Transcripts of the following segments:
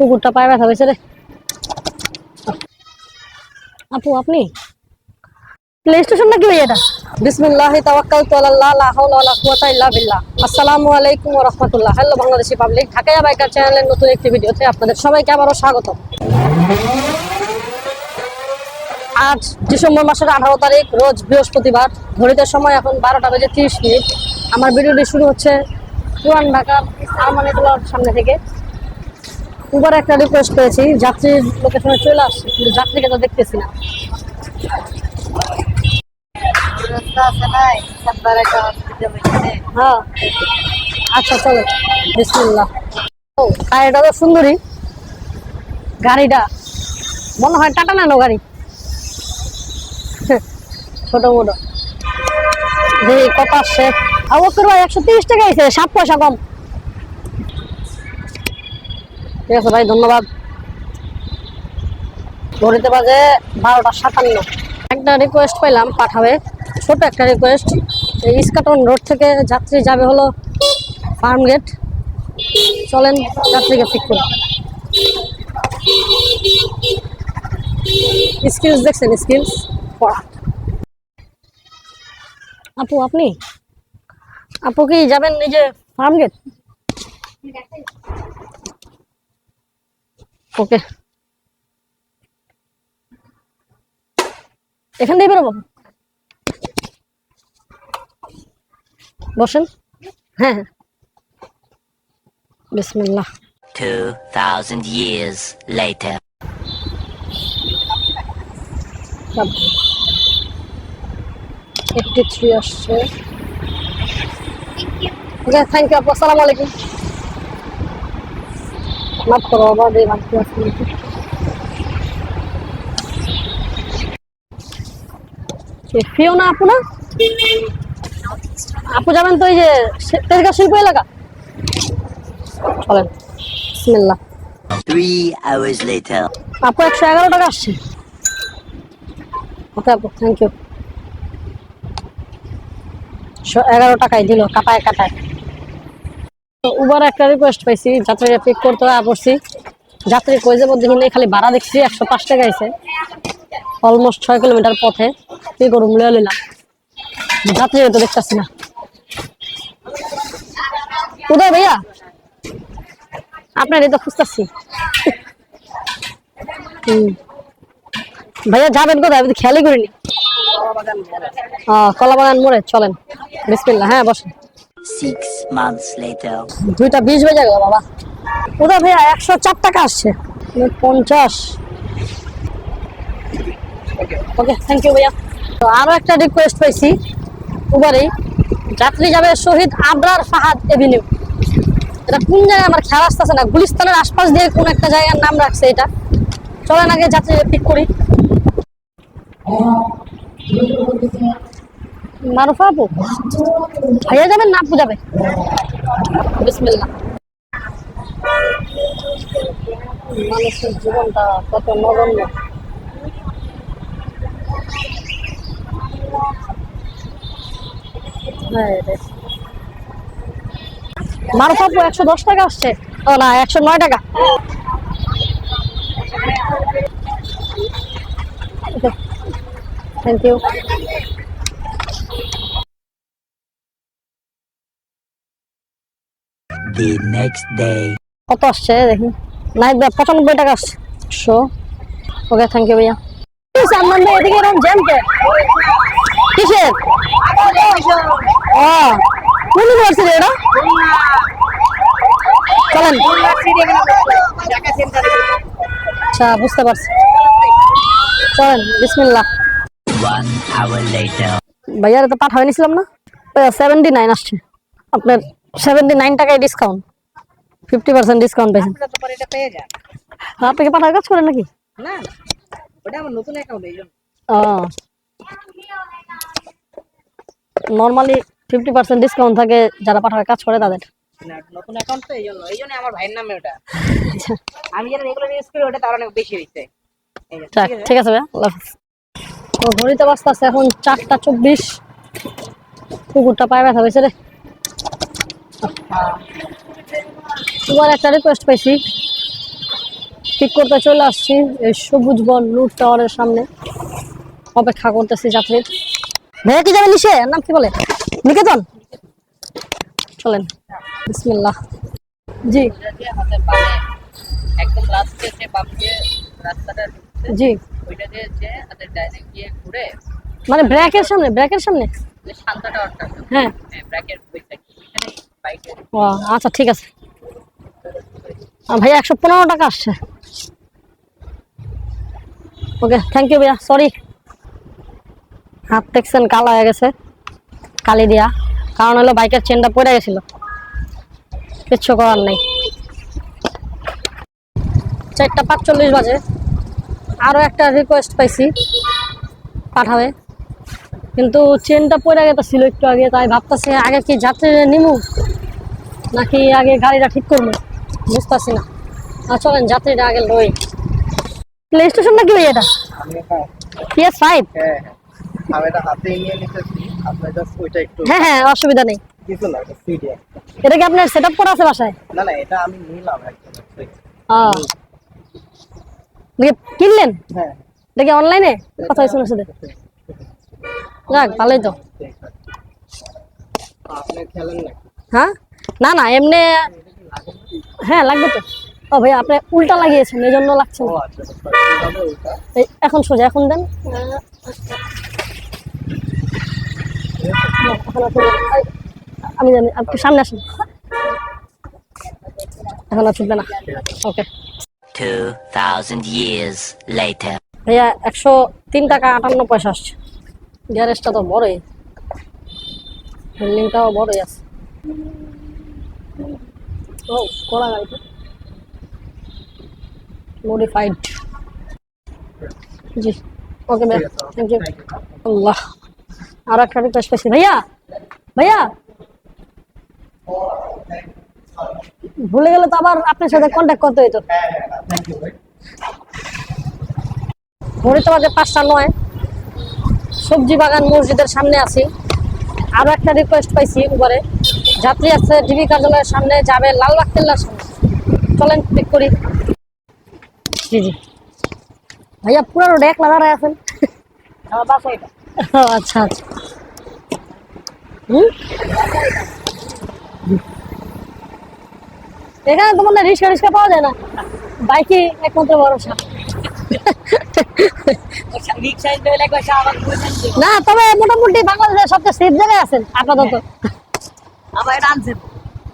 কুকুরটা পায়ে ব্যথা হয়েছে রে। আপু, আপনি? প্লে স্টেশন নাকি ভাই এটা? বিসমিল্লাহ তাওয়াক্কালতু আলাল্লাহ লা হাওলা ওয়ালা কুওয়াতা ইল্লা বিল্লাহ। আসসালামু আলাইকুম ওয়া রাহমাতুল্লাহ। হ্যালো বাংলাদেশি পাবলিক ঢাকায়া বাইকার চ্যানেলের নতুন একটি ভিডিওতে আপনাদের সবাইকে আবারও স্বাগত আজ ডিসেম্বর মাসের আঠারো তারিখ, রোজ বৃহস্পতিবার, ঘড়িতে সময় এখন বারোটা বেজে তিরিশ মিনিট। আমার ভিডিওটি শুরু হচ্ছে পুরান ঢাকার আরমানিটোলার সামনে থেকে। উবার একটা রিকোয়েস্ট পেয়েছি যাত্রীর লোকেশনে চলে আসছে কিন্তু যাত্রীকে তো দেখতেছি না। হ্যাঁ। আচ্ছা চলো। বিসমিল্লাহ। ও গাড়িটা তো সুন্দরী। গাড়িটা মনে হয় টাটা নানো গাড়ি। ছোট মোটো দেখি কত আসছে আবুকর ভাই একশো তিরিশ টাকা আছে সাত পয়সা কম। ঠিক আছে ভাই, ধন্যবাদ। ঘড়িতে বাজে বারোটা সাতান্ন। একটা রিকোয়েস্ট পেলাম পাঠাবে, ছোট একটা রিকোয়েস্ট এই ইস্কাটন রোড থেকে যাত্রী যাবে হলো ফার্ম গেট চলেন যাত্রীকে পিক করি। স্কিলস দেখছেন স্কিলস পড়া। আপু, আপনি? আপু কি যাবেন যে ফার্ম গেট ওকে। এখান দিয়ে বেরোবো? বসেন। হ্যাঁ হ্যাঁ। বিসমিল্লাহ। 2,000 years later. এইটটি থ্রি আসছে। থ্যাংক ইউ আপু। আসসালামু আলাইকুম। মাফ করো আবার এই ফিও না আপু না? আপু যাবেন তো এই যে তেজগাঁ শিল্প এলাকা? চলেন বিসমিল্লাহ। Three hours later. আপু একশো এগারো টাকা আসছে। ওকে আপু থ্যাংক ইউ এগারো টাকায় দিল কাটায় কাটায় উবার একটা রিকোয়েস্ট পাইছি, যাত্রীরা পিক করতে পড়ছি যাত্রী কই যাব দেখি নেই, খালি ভাড়া দেখছি, একশো পাঁচ টাকা আছে অলমোস্ট ছয় কিলোমিটার পথে, কি করুম, লিয়ে নিলাম যাত্রীরা তো দেখতেছি না। কোথায় ভাইয়া? আপনার এই তো খুঁজতেছি। ভাইয়া, যাবেন কোথায়? আমি তো খেয়ালই করিনি। কলাবাগান মোড়ে, চলেন। বিসমিল্লাহ হ্যাঁ বসেন। Months later. দুইটা বিশ বেজে গেল বাবা। ওটা ভাইয়া, একশো চার টাকা আসছে। পঞ্চাশ। ওকে থ্যাংক ইউ ভাইয়া। তো আরও একটা রিকোয়েস্ট পাইছি উবারেই যাত্রী যাবে শহীদ আবরার ফাহাদ এভিনিউ এটা কোন জায়গায়? আমার খেয়াল আসতেছে না। গুলিস্তানের আশপাশ দিয়ে কোন একটা জায়গার নাম রাখছে এটা। চলেন আগে যাত্রী পিক করি। মারুফা আপু ভাইয়া যাবেন না আপু যাবে বিসমিল্লাহ। মানুষের জীবনটা কত নগণ্য। হায়। মারুফ আপু একশো দশ টাকা আসছে। ও না, একশো নয় টাকা। Thank you The next day. কত আসছে দেখি। নাই ভাই পঁচানব্বই টাকা আসছে। শো ওকে থ্যাংক ইউ ভাইয়া। সালমান ভাই এদিকে এরকম জ্যাম কে? কিসের? ও কোন ইউনিভার্সিটি এটা চলেন। আচ্ছা বুঝতে পারছি। চলেন বিসমিল্লাহ। One hour later. ভাইয়ার তো নিছিলাম না। সেভেন্টি নাইন আসছে। আপনার সেভেন্টি নাইন টাকায় ডিসকাউন্ট ফিফটি পার্সেন্ট ডিসকাউন্ট পেয়েছেন আপনি কি পাঠার কাজ করেন নাকি? না ওটা আমার নতুন অ্যাকাউন্ট এই জন্য। নর্মালি ফিফটি পার্সেন্ট ডিসকাউন্ট থাকে যারা পাঠার কাজ করে তাদের। নতুন অ্যাকাউন্ট তো এই জন্য। এই জন্য আমার ভাইয়ের নামে ওটা। আমি যেটা রেগুলার ইউজ করি ওটা তার অনেক বেশি হয়েছে এই যে, যাক, ঠিক আছে? ও ঘড়িতে এখন চারটা চব্বিশ। কুকুরটা পায়ে ব্যথা হয়েছে রে। তোমার একটা রিকোয়েস্ট পাইছি। ঠিক করতে চলে আসছি, এই সবুজ বন লুট টাওয়ারের সামনে। অপেক্ষা করতেছি যাত্রীর ভাইয়া, কি যাবে নিশে নাম কি বলে? নিকেতন। চলেন। বিসমিল্লাহ। জি। জি। মানে ব্র্যাকের সামনে ব্র্যাকের সামনে? হ্যাঁ। ব্র্যাকের ওই বাইকের ও আচ্ছা ঠিক আছে। ভাইয়া, একশো পনেরো টাকা আসছে। ওকে থ্যাংক ইউ ভাইয়া সরি হাত দেখছেন, কালো হয়ে গেছে, কালি দিয়া। কারণ হলো বাইকের চেনটা পড়ে গেছিল। কিচ্ছু করার নেই। চারটা পাঁচচল্লিশ বাজে। আরও একটা রিকোয়েস্ট পাইছি পাঠাবে। কিন্তু চেনটা পড়ে গেছিল একটু আগে, তাই ভাবতেছে আগে কি যাত্রী নিমু? নাকি আগে গাড়িটা ঠিক করব? বুঝতেছি না। আর চলেন যাত্রীটা আগে লই। প্লে স্টেশন নাকি ভাই এটা? হ্যাঁ পিএস ফাইভ হ্যাঁ হ্যাঁ। আমি এটা হাতে নিয়ে নিতেছি। আপনার জাস্ট ওইটা একটু হ্যাঁ হ্যাঁ অসুবিধা নেই। কিছু না এটা সিডি এটা কি আপনার করা আছে বাসায়? না না এটা আমি নিলাম একদম। আহ, কিনলেন? হ্যাঁ। এটা কি অনলাইনে কথা সাথে যাক ভালোই তো। আপনি খেলেন না হ্যাঁ? না না এমনি হ্যাঁ লাগবে তো। ও ভাই আপনি উল্টা লাগিয়েছেন এই জন্য লাগছে না। আচ্ছা sorry, কীভাবে ওইটা এই, এখন সোজা এখন দেন। এই, আমি জানি আপনি সামনে আসুন। এখন আর ছুটবে না। ওকে। 2,000 years later. ভাইয়া একশো তিন টাকা আটান্ন পয়সা আসছে। গ্যারেজটা তো বড়ই। বিল্ডিংটাও বড়ই আছে। ভাইয়া! ভুলে গেলে তো আবার আপনার সাথে কন্ট্যাক্ট করতে হইতো। ভাই ঘড়িতে পাঁচটা নয়। সবজি বাগান মসজিদের সামনে আছি। আরও একটা রিকোয়েস্ট পাইছি উপরে। যাত্রী আছে ডিবি কার্যালয়ের সামনে যাবে লালবাগ কেল্লার সামনে। চলেন পিক করি। জি জি। ভাইয়া পুরো রোডে একলা দাঁড়ায় আছেন? আচ্ছা আচ্ছা। হুম? এখানে তো মানে রিক্সা রিক্সা পাওয়া যায় না। বাইকই একমাত্র ভরসা। বুঝেন না তবে মোটামুটি বাংলাদেশের সবচেয়ে সেফ জায়গায় আছেন আপাতত।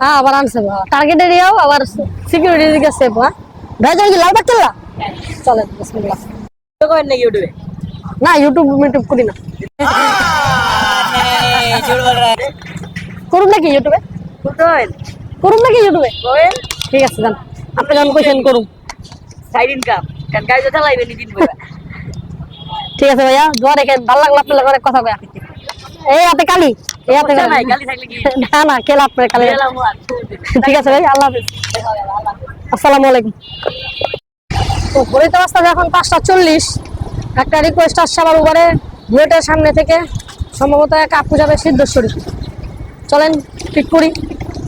হ্যাঁ আবার আনছে টার্গেট এরিয়াও আবার সিকিউরিটি দিকে সেফ হ্যাঁ। ভাই যাই কি লালবাগ কেল্লা চলেন বিসমিল্লাহ। না ইউটিউবে না ইউটিউব ইউটিউব করি না। করুন নাকি ইউটিউবে করুন। নাকি ইউটিউবে ঠিক আছে যান। আপনি যখন কোয়েশন করুন। সাইড ইনকাম কারণ গাড়ি তো চালাইবে নি ঠিক আছে ভাইয়া দোয়া রেখে ভালো লাগল আপনার ঘরে কথা কয়া এই হাতে কালি? কি? না না কালি ঠিক আছে। ভাই আল্লাহ হাফিজ। আসসালামু আলাইকুম। তো ঘড়িতে রাস্তা এখন পাঁচটা চল্লিশ। একটা রিকোয়েস্ট আসছে আমার উপরে বুয়েটের সামনে থেকে। সম্ভবত এক আপু যাবে সিদ্ধেশ্বরী। চলেন ঠিক করি।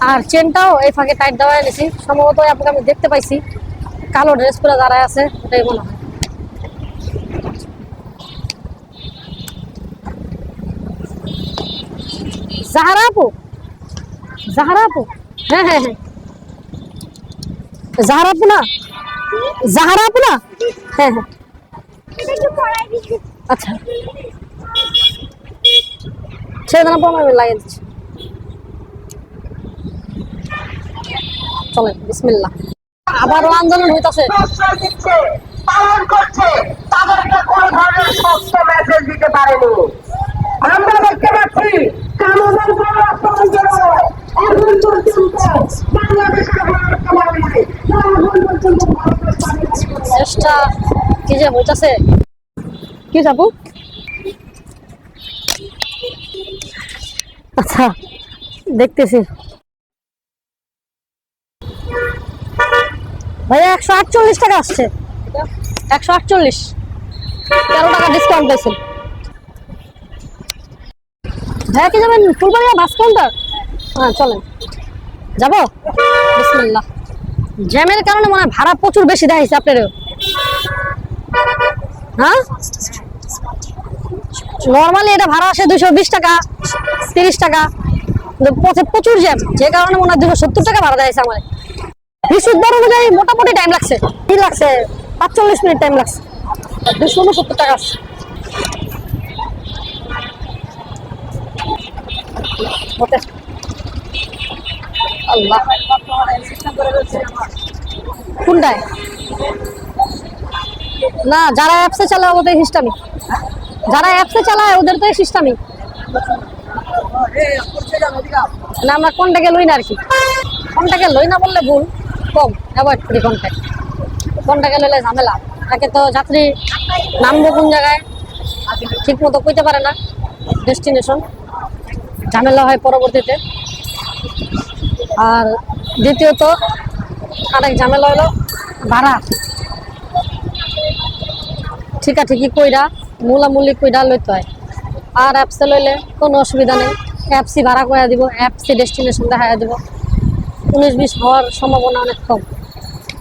আর চেনটাও এই ফাঁকে টাইট দেওয়া এনেছি। সম্ভবত ওই আপুকে আমি দেখতে পাইছি। কালো ড্রেস পরে দাঁড়ায় আছে ওটাই মনে হয়। জাহারা আপু জাহারা আপু হ্যাঁ হ্যাঁ হ্যাঁ। জাহারা আপু না? জাহারা আপু না? হ্যাঁ হ্যাঁ। আচ্ছা। ছেড়ে দেন আপু আমি লাগিয়ে দিচ্ছি। চলেন বিসমিল্লাহ। আবারও আন্দোলন হইতাছে। পালন করছে। তাদেরকে কোন ধরনের স্পষ্ট মেসেজ দিতে পারেনি। আমরা দেখতে পাচ্ছি চেষ্টা। আচ্ছা দেখতেছি। ভাইয়া একশো আটচল্লিশ টাকা আসছে। একশো আটচল্লিশ। তেরো টাকা ডিসকাউন্ট পেয়েছেন ভাইয়া কি যাবেন ফুলবাড়িয়া বাস কাউন্টার হ্যাঁ চলেন। যাব? বিসমিল্লাহ। জ্যামের কারণে মনে হয় ভাড়া প্রচুর বেশি দেখাইছে আপনারও। হ্যাঁ? নর্মালি এটা ভাড়া আসে দুশো বিশ টাকা, তিরিশ টাকা। পথে প্রচুর জ্যাম। যে কারণে মনে হয় দুশো সত্তর টাকা ভাড়া দেখাইছে আমার বৃহস্পতিবার অনুযায়ী মোটামুটি টাইম লাগছে। কি লাগছে, পাঁচচল্লিশ মিনিট টাইম লাগছে। দুশো উনসত্তর টাকা আসছে কোনটায় না, যারা অ্যাপসে চালায় ওদের সিস্টেমই যারা অ্যাপসে চালায় ওদের তো সিস্টেমই না, আমরা কন্টাকে লই না আর কি? কন্টাকে লই না বললে ভুল। কম অ্যাভয়েড করি কন্ট্যাক্ট কন্টাকে লইলে ঝামেলা। তাকে তো যাত্রী নামবো কোন জায়গায়? ঠিক মতো কইতে পারে না। ডেস্টিনেশন ঝামেলা হয় পরবর্তীতে। আর দ্বিতীয়ত, আরেক ঝামেলা হলো ভাড়া। ঠিকা ঠিকই কইরা, মূলামূলি কইরা লইতে হয়। আর অ্যাপসে লইলে কোনো অসুবিধা নেই। অ্যাপসই ভাড়া করে দিব অ্যাপসি ডেস্টিনেশন দেখা দিব। উনিশ বিশ হওয়ার সম্ভাবনা অনেক কম।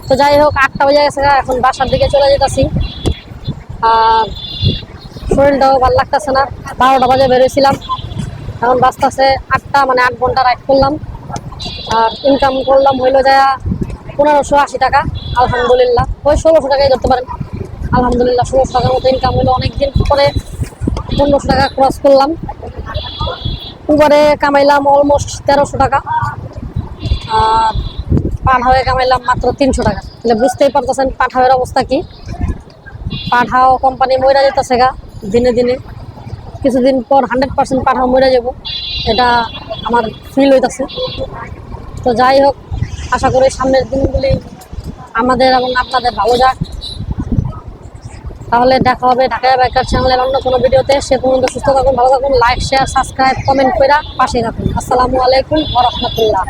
তো যাই হোক, আটটা বাজে গেছে, এখন বাসার দিকে চলে যেতেছি। আর শরীরটাও ভালো লাগতেছে না। বারোটা বাজে বেরোছিলাম এখন বাঁচতেছে আটটা মানে আট ঘণ্টা রাইড করলাম। আর ইনকাম করলাম হইল যায় পনেরোশো আশি টাকা, আলহামদুলিল্লাহ। ওই ষোলোশো টাকাই ধরতে পারেন। আলহামদুলিল্লাহ, ষোলোশো টাকার মতো ইনকাম হলো অনেকদিন পরে পনেরোশো টাকা ক্রস করলাম। উবারে কামাইলাম অলমোস্ট তেরোশো টাকা। আর পাঠাওয়ে কামাইলাম মাত্র তিনশো টাকা। তাহলে বুঝতেই পারতেছেন পাঠাওয়ের অবস্থা কি। পাঠাও কোম্পানি মইরা যেতেছে গা, দিনে দিনে। কিছুদিন পর হান্ড্রেড পার্সেন্ট পাঠাও মরে যাব। এটা আমার ফিল হইতাছে। তো যাই হোক, আশা করি সামনের দিনগুলি আমাদের এবং আপনাদের ভালো যাক। তাহলে দেখা হবে ঢাকা বাইকার চ্যানেলের অন্য কোনো ভিডিওতে। সে পর্যন্ত সুস্থ থাকুন, ভালো থাকুন লাইক শেয়ার সাবস্ক্রাইব কমেন্ট করে পাশে থাকুন। আসসালামু আলাইকুম রাহমাতুল্লাহ।